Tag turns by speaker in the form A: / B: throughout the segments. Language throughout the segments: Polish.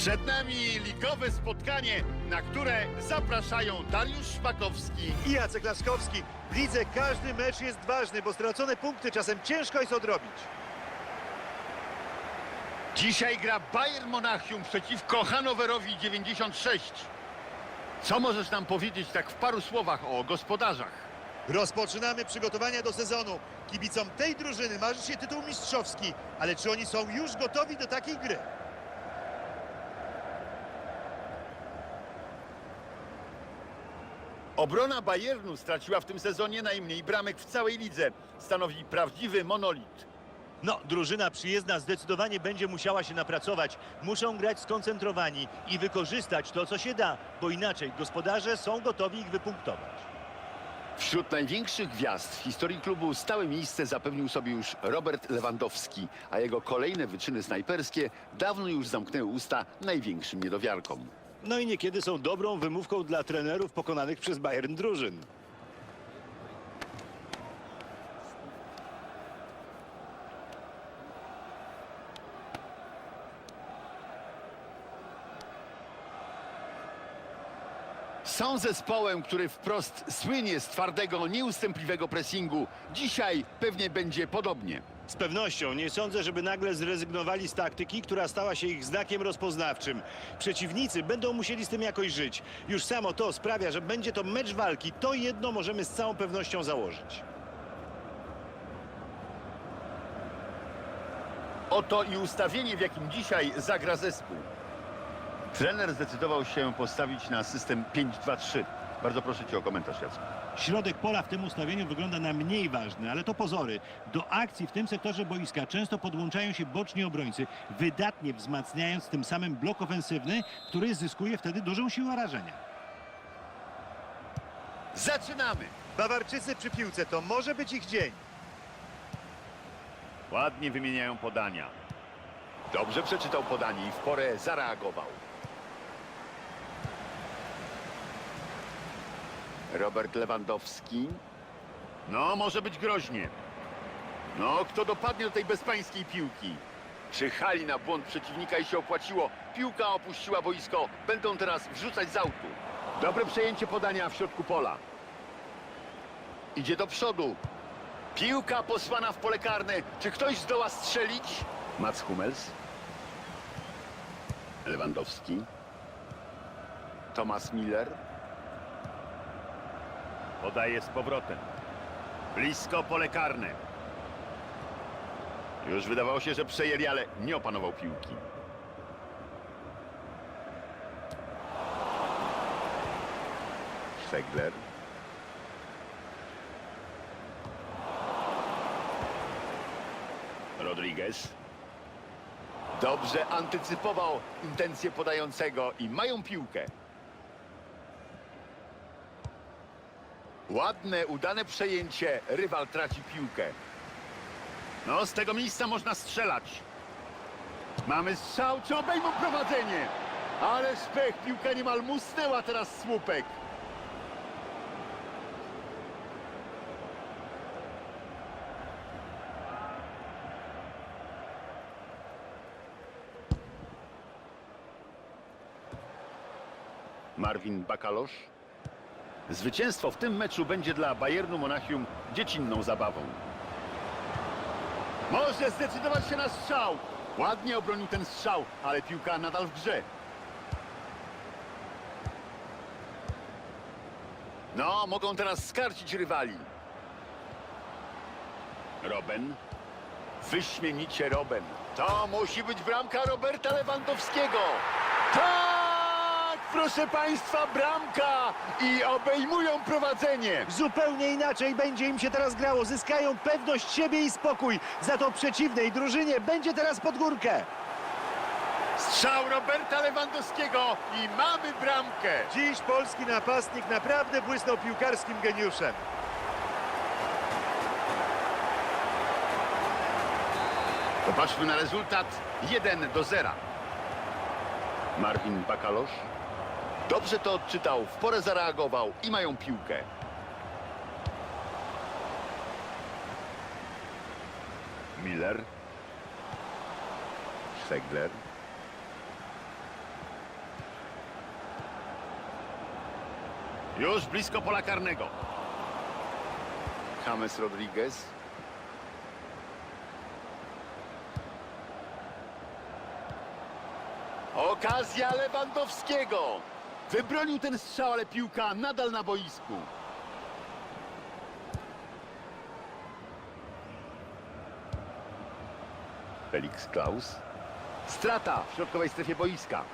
A: Przed nami ligowe spotkanie, na które zapraszają Dariusz Szpakowski
B: i Jacek Laszkowski. W lidze każdy mecz jest ważny, bo stracone punkty czasem ciężko jest odrobić.
A: Dzisiaj gra Bayern Monachium przeciwko Hanowerowi 96. Co możesz nam powiedzieć tak w paru słowach o gospodarzach?
B: Rozpoczynamy przygotowania do sezonu. Kibicom tej drużyny marzy się tytuł mistrzowski, ale czy oni są już gotowi do takiej gry?
A: Obrona Bayernu straciła w tym sezonie najmniej bramek w całej lidze. Stanowi prawdziwy monolit.
B: No, drużyna przyjezdna zdecydowanie będzie musiała się napracować. Muszą grać skoncentrowani i wykorzystać to, co się da, bo inaczej gospodarze są gotowi ich wypunktować.
C: Wśród największych gwiazd w historii klubu stałe miejsce zapewnił sobie już Robert Lewandowski, a jego kolejne wyczyny snajperskie dawno już zamknęły usta największym niedowiarkom.
B: No i niekiedy są dobrą wymówką dla trenerów pokonanych przez Bayern drużyn.
C: Są zespołem, który wprost słynie z twardego, nieustępliwego pressingu. Dzisiaj pewnie będzie podobnie.
B: Z pewnością nie sądzę, żeby nagle zrezygnowali z taktyki, która stała się ich znakiem rozpoznawczym. Przeciwnicy będą musieli z tym jakoś żyć. Już samo to sprawia, że będzie to mecz walki. To jedno możemy z całą pewnością założyć.
A: Oto i ustawienie, w jakim dzisiaj zagra zespół. Trener zdecydował się postawić na system 5-2-3. Bardzo proszę Cię o komentarz, Jacek.
D: Środek pola w tym ustawieniu wygląda na mniej ważny, ale to pozory. Do akcji w tym sektorze boiska często podłączają się boczni obrońcy, wydatnie wzmacniając tym samym blok ofensywny, który zyskuje wtedy dużą siłę rażenia.
A: Zaczynamy!
B: Bawarczycy przy piłce to może być ich dzień.
A: Ładnie wymieniają podania.
C: Dobrze przeczytał podanie i w porę zareagował. Robert Lewandowski.
A: No, może być groźnie. No, kto dopadnie do tej bezpańskiej piłki?
C: Czyhali na błąd przeciwnika i się opłaciło. Piłka opuściła boisko. Będą teraz wrzucać z autu. Dobre przejęcie podania w środku pola. Idzie do przodu. Piłka posłana w pole karne. Czy ktoś zdoła strzelić? Mats Hummels. Lewandowski. Thomas Miller.
A: Podaje z powrotem. Blisko pole karne. Już wydawało się, że przejęli, ale nie opanował piłki.
C: Szegler.
A: Rodriguez.
C: Dobrze antycypował intencje podającego i mają piłkę. Ładne, udane przejęcie. Rywal traci piłkę.
A: No, z tego miejsca można strzelać. Mamy strzał, czy obejmą prowadzenie?
C: Ale szpech, piłka niemal musnęła teraz słupek.
A: Marvin Bakalosz. Zwycięstwo w tym meczu będzie dla Bayernu Monachium dziecinną zabawą. Może zdecydować się na strzał. Ładnie obronił ten strzał, ale piłka nadal w grze.
C: No, mogą teraz skarcić rywali.
A: Robben.
C: Wyśmienicie Robben. To musi być bramka Roberta Lewandowskiego. Tak, proszę Państwa, bramka i obejmują prowadzenie.
B: Zupełnie inaczej będzie im się teraz grało. Zyskają pewność siebie i spokój. Za to przeciwnej drużynie będzie teraz pod górkę.
A: Strzał Roberta Lewandowskiego i mamy bramkę.
B: Dziś polski napastnik naprawdę błysnął piłkarskim geniuszem.
A: Popatrzmy na rezultat 1 do 0. Marvin Bakalosz.
C: Dobrze to odczytał, w porę zareagował i mają piłkę.
A: Miller. Segler. Już blisko pola karnego.
C: James Rodriguez. Okazja Lewandowskiego.
A: Wybronił ten strzał, ale piłka nadal na boisku. Felix Klaus. Strata w środkowej strefie boiska.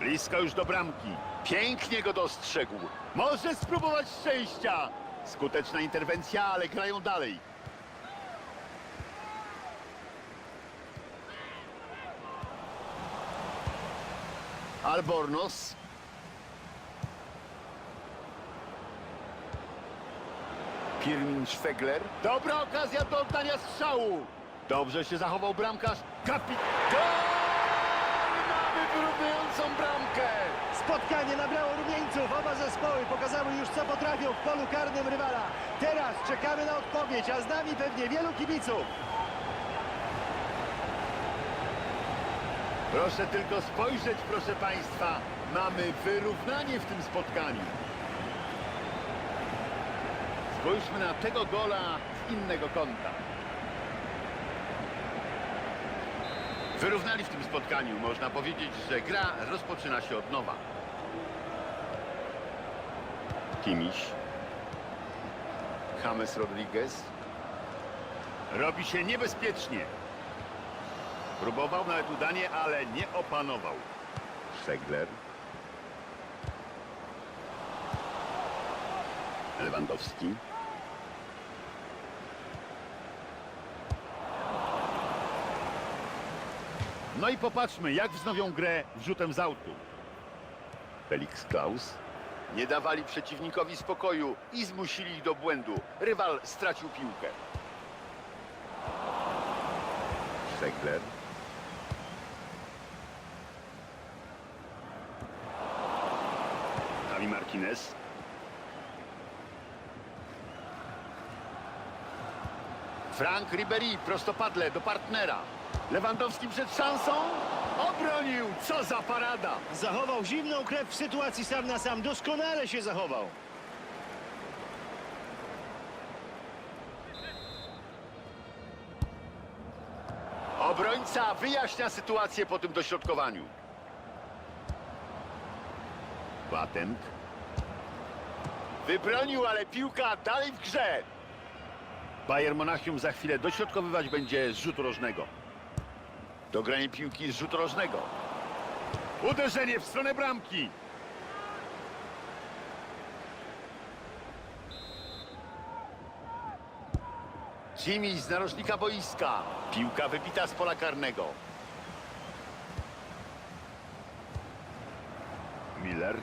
A: Blisko już do bramki.
C: Pięknie go dostrzegł.
A: Może spróbować szczęścia. Skuteczna interwencja, ale grają dalej. Albornoz.
C: Pirmin Szwegler.
A: Dobra okazja do oddania strzału. Dobrze się zachował bramkarz. Kapit...
C: Mamy wyrównującą bramkę.
B: Spotkanie nabrało rumieńców. Oba zespoły pokazały już co potrafią w polu karnym rywala. Teraz czekamy na odpowiedź, a z nami pewnie wielu kibiców.
A: Proszę tylko spojrzeć, proszę Państwa. Mamy wyrównanie w tym spotkaniu. Spójrzmy na tego gola z innego kąta. Wyrównali w tym spotkaniu. Można powiedzieć, że gra rozpoczyna się od nowa. Kimiś.
C: James Rodriguez.
A: Robi się niebezpiecznie. Próbował nawet udanie, ale nie opanował. Szegler. Lewandowski. No i popatrzmy, jak wznowią grę wrzutem z autu. Felix Klaus.
C: Nie dawali przeciwnikowi spokoju i zmusili ich do błędu. Rywal stracił piłkę.
A: Szegler. Javi Martinez. Frank Ribery prostopadle do partnera. Lewandowski przed szansą. Obronił. Co za parada.
B: Zachował zimną krew w sytuacji sam na sam. Doskonale się zachował.
C: Obrońca wyjaśnia sytuację po tym dośrodkowaniu.
A: Batenk.
C: Wybronił, ale piłka dalej w grze.
A: Bayern Monachium za chwilę dośrodkowywać będzie z rzutu rożnego. Dogranie piłki z rzutu rożnego. Uderzenie w stronę bramki.
C: Jimmy z narożnika boiska.
A: Piłka wybita z pola karnego. Miller.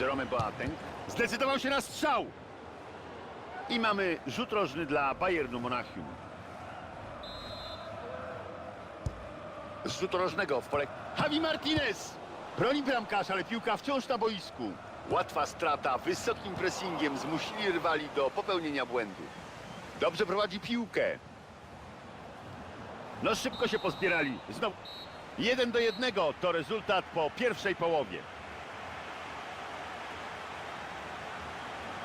A: Jerome Boateng. Zdecydował się na strzał. I mamy rzut rożny dla Bayernu Monachium. Z rzutu rożnego w pole... Javi Martinez! Broni bramkarz, ale piłka wciąż na boisku.
C: Łatwa strata. Wysokim pressingiem zmusili rywali do popełnienia błędu.
A: Dobrze prowadzi piłkę. No szybko się pozbierali. Znowu jeden do jednego to rezultat po pierwszej połowie.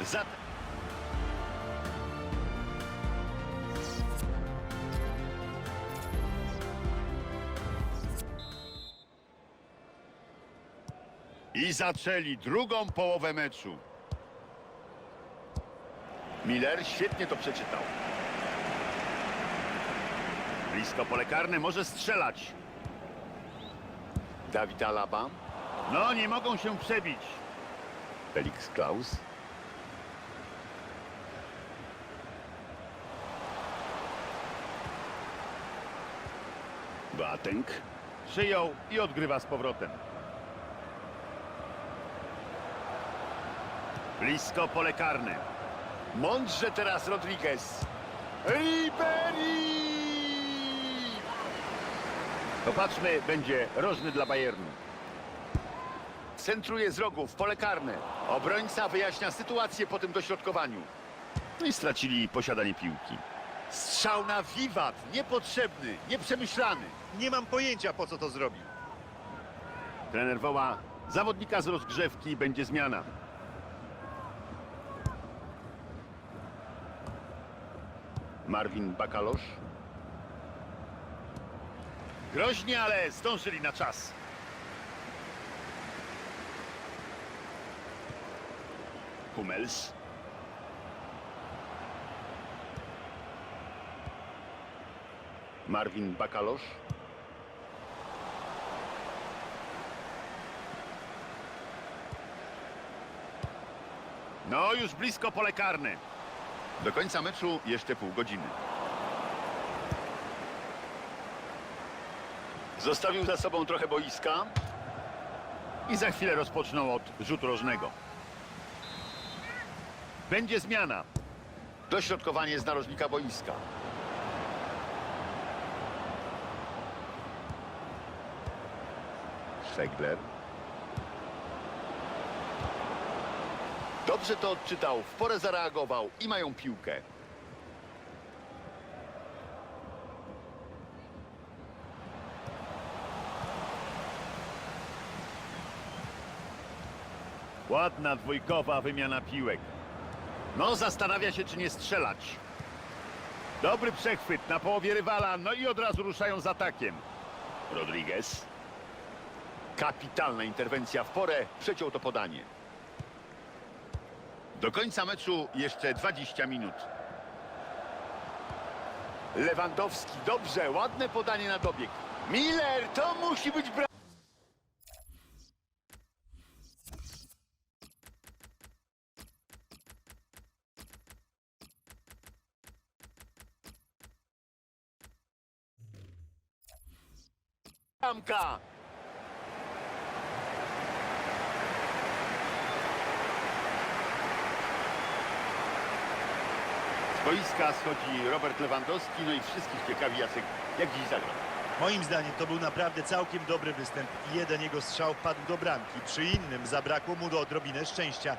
A: Za... I zaczęli drugą połowę meczu. Miller świetnie to przeczytał. Blisko pole karne może strzelać.
C: Dawid Alaba.
A: No, nie mogą się przebić. Felix Klaus. Boateng przyjął i odgrywa z powrotem. Blisko pole karne.
C: Mądrze teraz Rodriguez. Ribery!
A: Popatrzmy, będzie rożny dla Bayernu.
C: Centruje z rogu w pole karne. Obrońca wyjaśnia sytuację po tym dośrodkowaniu.
A: No i stracili posiadanie piłki. Strzał na wiwat, niepotrzebny, nieprzemyślany.
B: Nie mam pojęcia, po co to zrobił.
A: Trener woła zawodnika z rozgrzewki, będzie zmiana. Marvin Bakalosz. Groźnie, ale zdążyli na czas. Hummels. Marvin Bakalosz. No, już blisko pole karne. Do końca meczu jeszcze pół godziny. Zostawił za sobą trochę boiska i za chwilę rozpoczną od rzutu rożnego. Będzie zmiana. Dośrodkowanie z narożnika boiska. Szegler. Dobrze to odczytał, w porę zareagował i mają piłkę. Ładna dwójkowa wymiana piłek. No, zastanawia się, czy nie strzelać. Dobry przechwyt na połowie rywala, no i od razu ruszają z atakiem. Rodriguez. Kapitalna interwencja w porę, przeciął to podanie. Do końca meczu jeszcze 20 minut. Lewandowski, dobrze, ładne podanie na dobieg. Miller, to musi być bra... Bramka! Boiska schodzi Robert Lewandowski, no i wszystkich ciekawi Jacek, jak dziś zagra.
B: Moim zdaniem to był naprawdę całkiem dobry występ. Jeden jego strzał padł do bramki. Przy innym zabrakło mu do odrobinę szczęścia.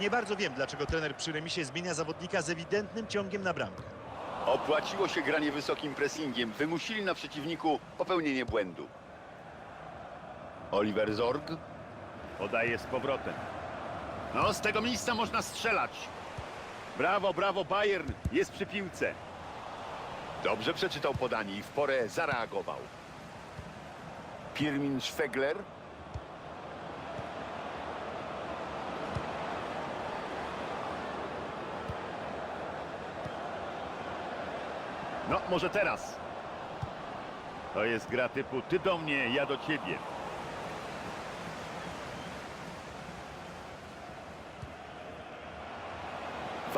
B: Nie bardzo wiem, dlaczego trener przy remisie zmienia zawodnika z ewidentnym ciągiem na bramkę.
A: Opłaciło się granie wysokim pressingiem. Wymusili na przeciwniku popełnienie błędu. Oliver Zorg podaje z powrotem. No, z tego miejsca można strzelać. Brawo, brawo, Bayern jest przy piłce. Dobrze przeczytał podanie i w porę zareagował. Pirmin Szwegler. No, może teraz. To jest gra typu ty do mnie, ja do ciebie.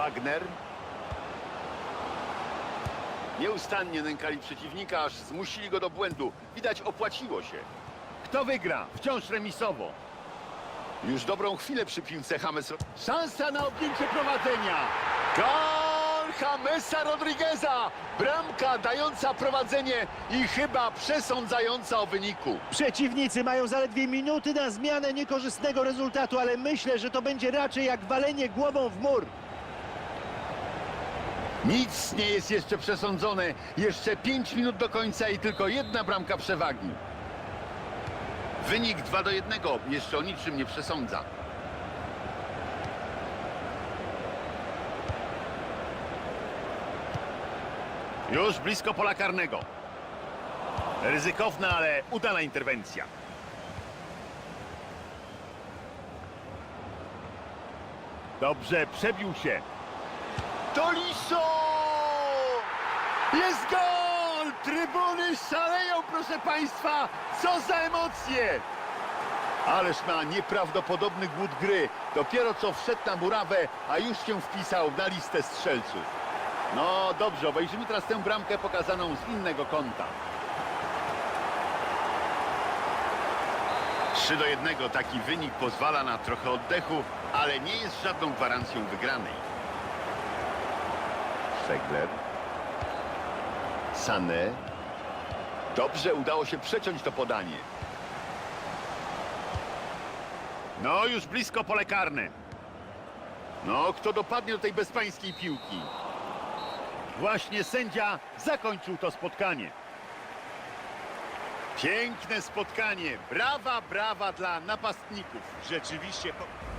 A: Wagner. Nieustannie nękali przeciwnika, aż zmusili go do błędu. Widać, opłaciło się. Kto wygra? Wciąż remisowo. Już dobrą chwilę przy piłce James. Szansa na objęcie prowadzenia. Gol Jamesa Rodrigueza. Bramka dająca prowadzenie i chyba przesądzająca o wyniku.
B: Przeciwnicy mają zaledwie minuty na zmianę niekorzystnego rezultatu, ale myślę, że to będzie raczej jak walenie głową w mur.
A: Nic nie jest jeszcze przesądzone. Jeszcze 5 minut do końca i tylko jedna bramka przewagi. Wynik 2 do 1 jeszcze o niczym nie przesądza. Już blisko pola karnego. Ryzykowna, ale udana interwencja. Dobrze, przebił się. Tolisso! Jest gol! Trybuny szaleją, proszę Państwa! Co za emocje! Ależ ma nieprawdopodobny głód gry. Dopiero co wszedł na murawę, a już się wpisał na listę strzelców. No dobrze, obejrzymy teraz tę bramkę pokazaną z innego kąta. 3 do 1 taki wynik pozwala na trochę oddechu, ale nie jest żadną gwarancją wygranej. Szegler. Sané. Dobrze udało się przeciąć to podanie. No, już blisko pole karne. No, kto dopadnie do tej bezpańskiej piłki? Właśnie sędzia zakończył to spotkanie. Piękne spotkanie. Brawa, brawa dla napastników.
B: Rzeczywiście... Po...